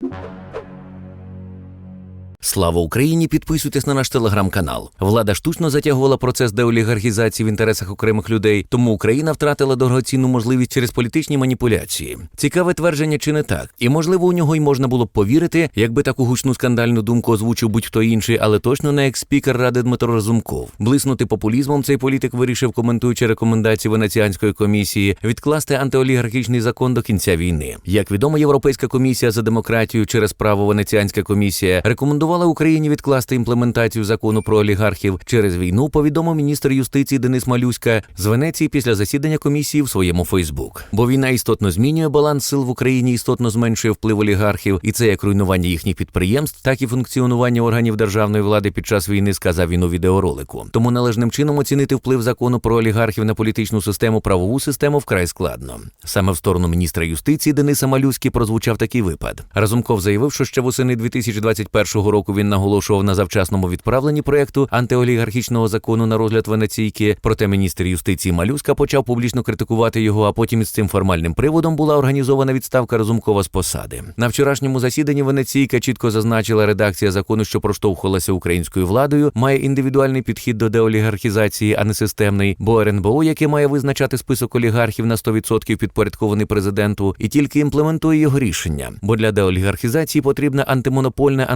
you Слава Україні! Підписуйтесь на наш телеграм-канал. Влада штучно затягувала процес деолігархізації в інтересах окремих людей, тому Україна втратила дорогоцінну можливість через політичні маніпуляції. Цікаве твердження чи не так? І можливо у нього й можна було б повірити, якби таку гучну скандальну думку озвучив будь-хто інший, але точно не екс-спікер ради Дмитро Разумков. Блиснути популізмом цей політик вирішив, коментуючи рекомендації Венеціанської комісії, відкласти антиолігархічний закон до кінця війни. Як відомо, Європейська комісія за демократію через право Венеціанська комісія рекомендувала Україні відкласти імплементацію закону про олігархів через війну. Повідомив міністр юстиції Денис Малюська з Венеції після засідання комісії в своєму Фейсбук. Бо війна істотно змінює баланс сил в Україні, істотно зменшує вплив олігархів, і це як руйнування їхніх підприємств, так і функціонування органів державної влади під час війни, сказав він у відеоролику. Тому належним чином оцінити вплив закону про олігархів на політичну систему, правову систему вкрай складно. Саме в сторону міністра юстиції Дениса Малюськи прозвучав такий випад. Разумков заявив, що ще восени 2021 року він наголошував на завчасному відправленні проекту антиолігархічного закону на розгляд Венеційки. Проте міністр юстиції Малюська почав публічно критикувати його. А потім із цим формальним приводом була організована відставка Разумкова з посади. На вчорашньому засіданні Венеційка чітко зазначила редакція закону, що проштовхувалася українською владою, має індивідуальний підхід до деолігархізації, а не системний. Бо РНБО, яке має визначати список олігархів на 100% підпорядкований президенту, і тільки імплементує його рішення. Бо для деолігархізації потрібне антимонопольне,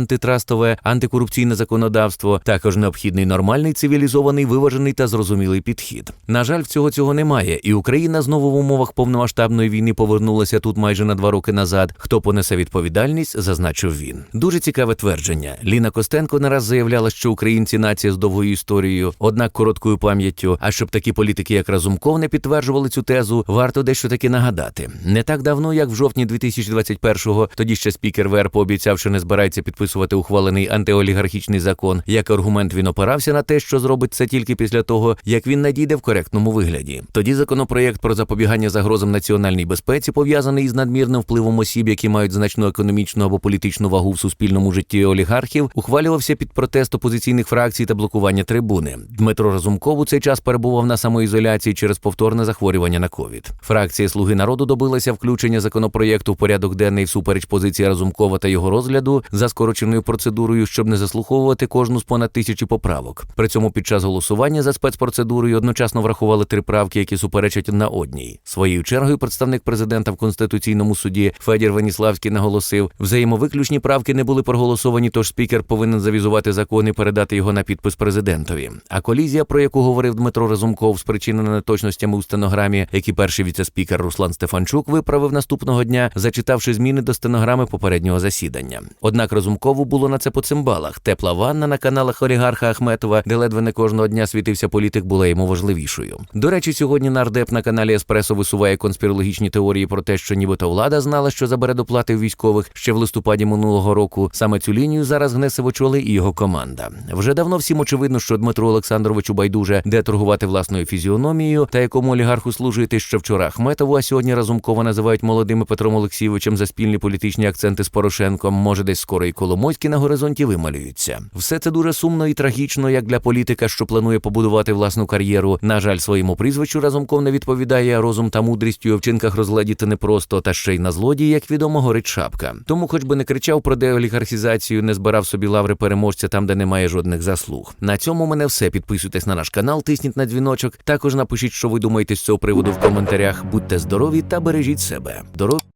антитрастове, антикорупційне законодавство, також необхідний нормальний, цивілізований, виважений та зрозумілий підхід. На жаль, всього цього немає, і Україна знову в умовах повномасштабної війни повернулася тут майже на два роки назад. Хто понесе відповідальність, зазначив він. Дуже цікаве твердження. Ліна Костенко не раз заявляла, що українці нація з довгою історією, однак короткою пам'яттю. А щоб такі політики, як Разумков, не підтверджували цю тезу, варто дещо таки нагадати. Не так давно, як в жовтні 2021-го, тоді ще спікер ВР пообіцяв, що не збирається підписувати ухвалений антиолігархічний закон. Як аргумент він опирався на те, що зробить це тільки після того, як він надійде в коректному вигляді. Тоді законопроєкт про запобігання загрозам національній безпеці пов'язаний із надмірним впливом осіб, які мають значну економічну або політичну вагу в суспільному житті олігархів, ухвалювався під протест опозиційних фракцій та блокування трибуни. Дмитро Разумков у цей час перебував на самоізоляції через повторне захворювання на ковід. Фракція Слуги народу добилася включення законопроєкту в порядок денний всупереч позиції Разумкова та його розгляду за скороченою процедурою, щоб не заслуховувати кожну з понад тисячі поправок. При цьому під час голосування за спецпроцедурою одночасно врахували три правки, які суперечать на одній. Своєю чергою представник президента в конституційному суді Федір Веніславський наголосив, взаємовиключні правки не були проголосовані, тож спікер повинен завізувати закон і передати його на підпис президентові. А колізія, про яку говорив Дмитро Разумков, спричинена неточностями у стенограмі, які перший віцеспікер Руслан Стефанчук виправив наступного дня, зачитавши зміни до стенограми попереднього засідання. Однак Разумкову було на це по цимбалах. Тепла ванна на каналах олігарха Ахметова, де ледве не кожного дня світився політик, була йому важливішою. До речі, сьогодні нардеп на каналі Еспресо висуває конспірологічні теорії про те, що нібито влада знала, що забере доплати військових ще в листопаді минулого року. Саме цю лінію зараз гне Сивочоли і його команда. Вже давно всім очевидно, що Дмитру Олександровичу байдуже де торгувати власною фізіономією та якому олігарху служити, що вчора Ахметову, а сьогодні Разумкова називають молодим Петром Олексійовичем за спільні політичні акценти з Порошенком. Може, десь скоро і Коломойські на горизонті вималюються. Все це дуже сумно і трагічно, як для політика, що планує побудувати власну кар'єру. На жаль, своєму прізвищу Разумков не відповідає розум та мудрість у вчинках розгледіти непросто, та ще й на злодії, як відомо, горить шапка. Тому, хоч би не кричав про деолігархізацію, не збирав собі лаври переможця там, де немає жодних заслуг. На цьому мене все. Підписуйтесь на наш канал, тисніть на дзвіночок. Також напишіть, що ви думаєте з цього приводу в коментарях. Будьте здорові та бережіть себе. Дорог...